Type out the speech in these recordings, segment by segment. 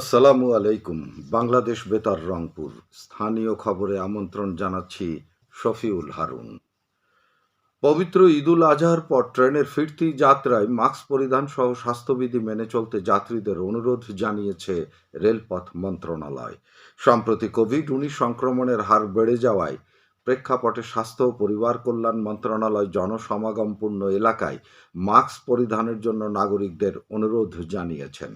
আসসালামু আলাইকুম, বাংলাদেশ বেতার রংপুর। স্থানীয় খবরে আমন্ত্রণ জানাচ্ছি শফিউল হারুন। পবিত্র ঈদুল আজহার পর ট্রেনের ফিরতি যাত্রায় মাস্ক পরিধান সহ স্বাস্থ্যবিধি মেনে চলতে যাত্রীদের অনুরোধ জানিয়েছে রেলপথ মন্ত্রণালয়। সম্প্রতি কোভিড উনিশ সংক্রমণের হার বেড়ে যাওয়ায় প্রেক্ষাপটে স্বাস্থ্য ও পরিবার কল্যাণ মন্ত্রণালয় জনসমাগমপূর্ণ এলাকায় মাস্ক পরিধানের জন্য নাগরিকদের অনুরোধ জানিয়েছেন।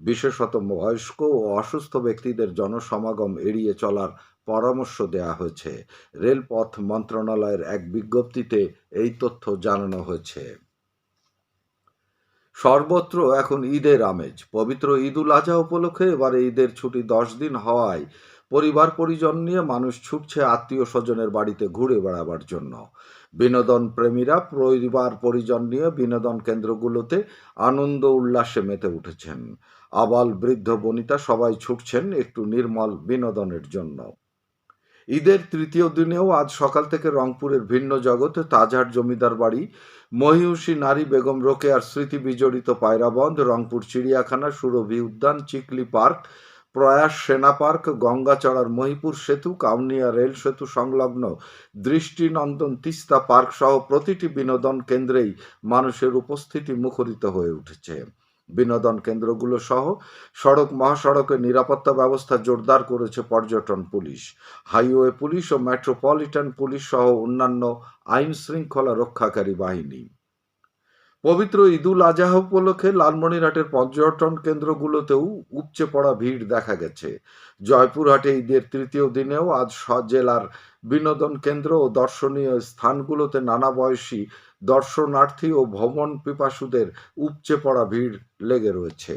বিশেষত বয়স্ক ও অসুস্থ ব্যক্তিদের জনসমাগম এড়িয়ে চলার পরামর্শ দেওয়া হয়েছে। রেলপথ মন্ত্রণালয়ের এক বিজ্ঞপ্তিতে এই তথ্য জানানো হয়েছে। সর্বত্র এখন ঈদের আমেজ। পবিত্র ঈদুল আজহা উপলক্ষে এবারে ঈদের ছুটি দশ দিন হওয়ায় পরিবার পরিজন নিয়ে মানুষ ছুটছে আত্মীয় স্বজনের বাড়িতে ঘুরে বেড়াবার জন্য। বিনোদন প্রেমীরা পরিবার পরিজন নিয়ে বিনোদন কেন্দ্রগুলোতে আনন্দ উল্লাসে মেতে উঠেছেন। আবাল বৃদ্ধ বনিতা সবাই ছুটছেন একটু নির্মল বিনোদনের জন্য। ঈদের তৃতীয় দিনেও আজ সকাল থেকে রংপুরের ভিন্ন জগতে তাজহাট জমিদার বাড়ি মহিষী নারী বেগম রোকেয়ার স্মৃতি বিজড়িত পায়রাবন্ধ, রংপুর চিড়িয়াখানা সুরভি উদ্যান, চিকলি পার্ক প্রয়াস সেনা পার্ক গঙ্গাচড়ার মহিপুর সেতু, কাউনিয়া রেল সেতু সংলগ্ন দৃষ্টিনন্দন তিস্তা পার্ক সহ প্রতিটি বিনোদন কেন্দ্রেই মানুষের উপস্থিতি মুখরিত হয়ে উঠেছে। বিনোদন কেন্দ্রগুলো সহ সড়ক মহাসড়কের নিরাপত্তা ব্যবস্থা জোরদার করেছে পর্যটন পুলিশ। হাইওয়ে পুলিশ ও মেট্রোপলিটন পুলিশ সহ অন্যান্য আইন শৃঙ্খলা রক্ষাকারী বাহিনী। পবিত্র ঈদুল আজাহ উপলক্ষে লালমনিরহাটের পর্যটন কেন্দ্রগুলোতেও উপচে পড়া ভিড় দেখা গেছে। জয়পুরহাটে ঈদের তৃতীয় দিনেও আজ স- জেলার বিনোদন কেন্দ্র ও দর্শনীয় স্থানগুলোতে নানা বয়সী দর্শনার্থী ও ভ্রমণ পিপাসুদের উপচে পড়া ভিড় লেগে রয়েছে।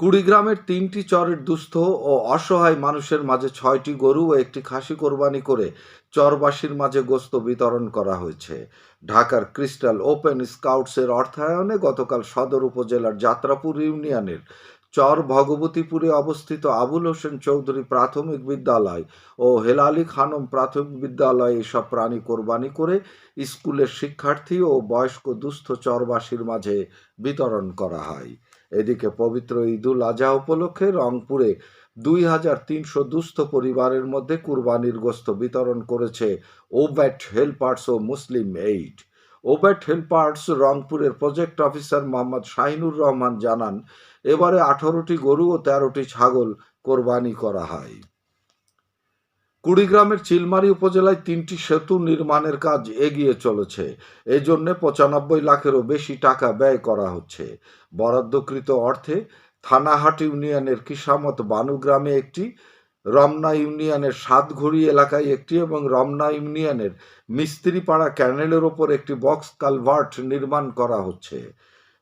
কুড়িগ্রামের তিনটি চরের দুস্থ ও অসহায় মানুষের মাঝে ছয়টি গরু ও একটি খাসি কোরবানি করে চরবাসীর মাঝে গোস্ত বিতরণ করা হয়েছে। ঢাকার ক্রিস্টাল ওপেন স্কাউটসের অর্থায়নে গতকাল সদর উপজেলার যাত্রাপুর ইউনিয়নের চর ভগবতীপুরে অবস্থিত আবুল হোসেন চৌধুরী প্রাথমিক বিদ্যালয় ও হেলালি খানম প্রাথমিক বিদ্যালয়ে এসব প্রাণী কোরবানি করে স্কুলের শিক্ষার্থী ও বয়স্ক দুস্থ চরবাসীর মাঝে বিতরণ করা হয়। এদিকে পবিত্র ঈদুল আজহা উপলক্ষে রংপুরে দুই হাজার তিনশো দুস্থ পরিবারের মধ্যে কুরবানির গোস্ত বিতরণ করেছে ওব্যাট হেল্পার্স ও মুসলিম এইড। ওব্যাট হেল্পার্স রংপুরের প্রজেক্ট অফিসার মোহাম্মদ শাহিনুর রহমান জানান, এবারে আঠারোটি গরু ও তেরোটি ছাগল কোরবানি করা হয়। কুড়িগ্রামের চিলমারি উপজেলায় তিনটি সেতু নির্মাণের কাজ এগিয়ে চলেছে। এই জন্যে পঁচানব্বই লাখেরও বেশি টাকা ব্যয় করা হচ্ছে। বরাদ্দকৃত অর্থে থানাহাট ইউনিয়নের কিসামত বানু গ্রামে একটি, রমনা ইউনিয়নের সাতঘড়ি এলাকায় একটি এবং রমনা ইউনিয়নের মিস্ত্রিপাড়া ক্যানেলের ওপর একটি বক্স কালভার্ট নির্মাণ করা হচ্ছে।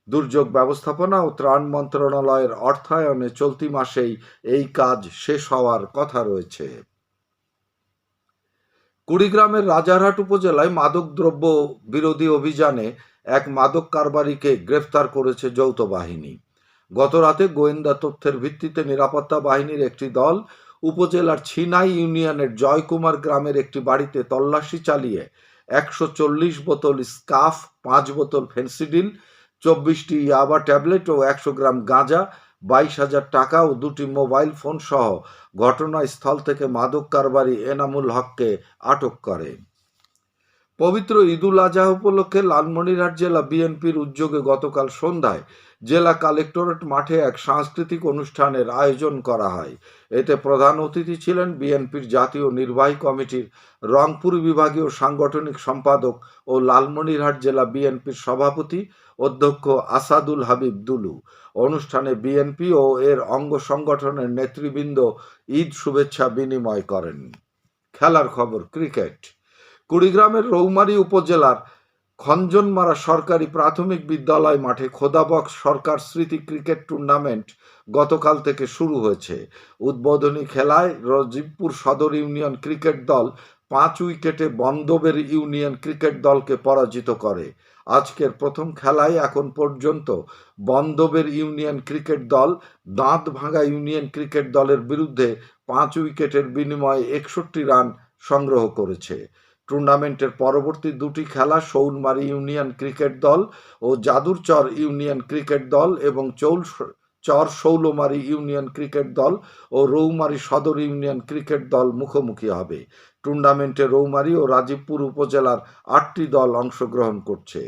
দুর্যোগ ব্যবস্থাপনা ও ত্রাণ মন্ত্রণালয়ের অর্থায়নে চলতি মাসেই এই কাজ শেষ হওয়ার কথা রয়েছে। কুড়িগ্রামের রাজারহাট উপজেলায় মাদকদ্রব্য বিরোধী অভিযানে এক মাদক কারবারিকে গ্রেফতার করেছে যৌথ বাহিনী। গতরাতে গোয়েন্দা তথ্যের ভিত্তিতে নিরাপত্তা বাহিনীর একটি দল উপজেলার ছিনাই ইউনিয়নের জয়কুমার গ্রামের একটি বাড়িতে তল্লাশি চালিয়ে একশো চল্লিশ বোতল স্কাফ, পাঁচ বোতল ফেন্সিডিল, চব্বিশটি ইয়াবা ট্যাবলেট ও একশো গ্রাম গাঁজা বাইশ হাজার টাকা ও দুটি মোবাইল ফোন সহ ঘটনাস্থল থেকে মাদক কারবারি এনামুল হককে আটক করে। পবিত্র ঈদুল আজহা উপলক্ষে লালমনিরহাট জেলা বিএনপির উদ্যোগে গতকাল সন্ধ্যায় জেলা কালেক্টরেট মাঠে এক সাংস্কৃতিক অনুষ্ঠানের আয়োজন করা হয়। এতে প্রধান অতিথি ছিলেন বিএনপির জাতীয় নির্বাহী কমিটির রংপুর বিভাগীয় সাংগঠনিক সম্পাদক ও লালমনিরহাট জেলা বিএনপির সভাপতি অধ্যক্ষ আসাদুল হাবিব দুলু। অনুষ্ঠানে বিএনপি ও এর অঙ্গ সংগঠনের নেতৃবৃন্দ ঈদ শুভেচ্ছা বিনিময় করেন। খেলার খবর, ক্রিকেট। কুড়িগ্রামের রৌমারী উপজেলার খঞ্জনমারা সরকারি প্রাথমিক বিদ্যালয় মাঠে খোদাবক্স সরকার স্মৃতি ক্রিকেট টুর্নামেন্ট গতকাল থেকে শুরু হয়েছে। উদ্বোধনী খেলায় রজিবপুর সদর ইউনিয়ন ক্রিকেট দল পাঁচ উইকেটে বন্দবের ইউনিয়ন ক্রিকেট দলকে পরাজিত করে। আজকের প্রথম খেলায় এখন পর্যন্ত বন্দবের ইউনিয়ন ক্রিকেট দল দাঁত ভাঙা ইউনিয়ন ক্রিকেট দলের বিরুদ্ধে পাঁচ উইকেটের বিনিময়ে একষট্টি রান সংগ্রহ করেছে। টুর্নামেন্টের পরবর্তী দুটি খেলা সৌনমারি ইউনিয়ন ক্রিকেট দল ও জাদুরচর ইউনিয়ন ক্রিকেট দল এবং চৌল চর শৌলমারি ইউনিয়ন ক্রিকেট দল ও রৌমারি সদর ইউনিয়ন ক্রিকেট দল মুখোমুখি হবে। টুর্নামেন্টে রৌমারি ও রাজীবপুর উপজেলার আটটি দল অংশগ্রহণ করছে।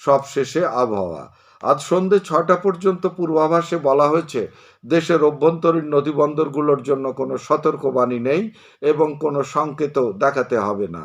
সবশেষে আবহাওয়া। আজ সন্ধে ছটা পর্যন্ত পূর্বাভাসে বলা হয়েছে, দেশের অভ্যন্তরীণ নদীবন্দরগুলোর জন্য কোনো সতর্কবাণী নেই এবং কোনো সংকেতও দেখাতে হবে না।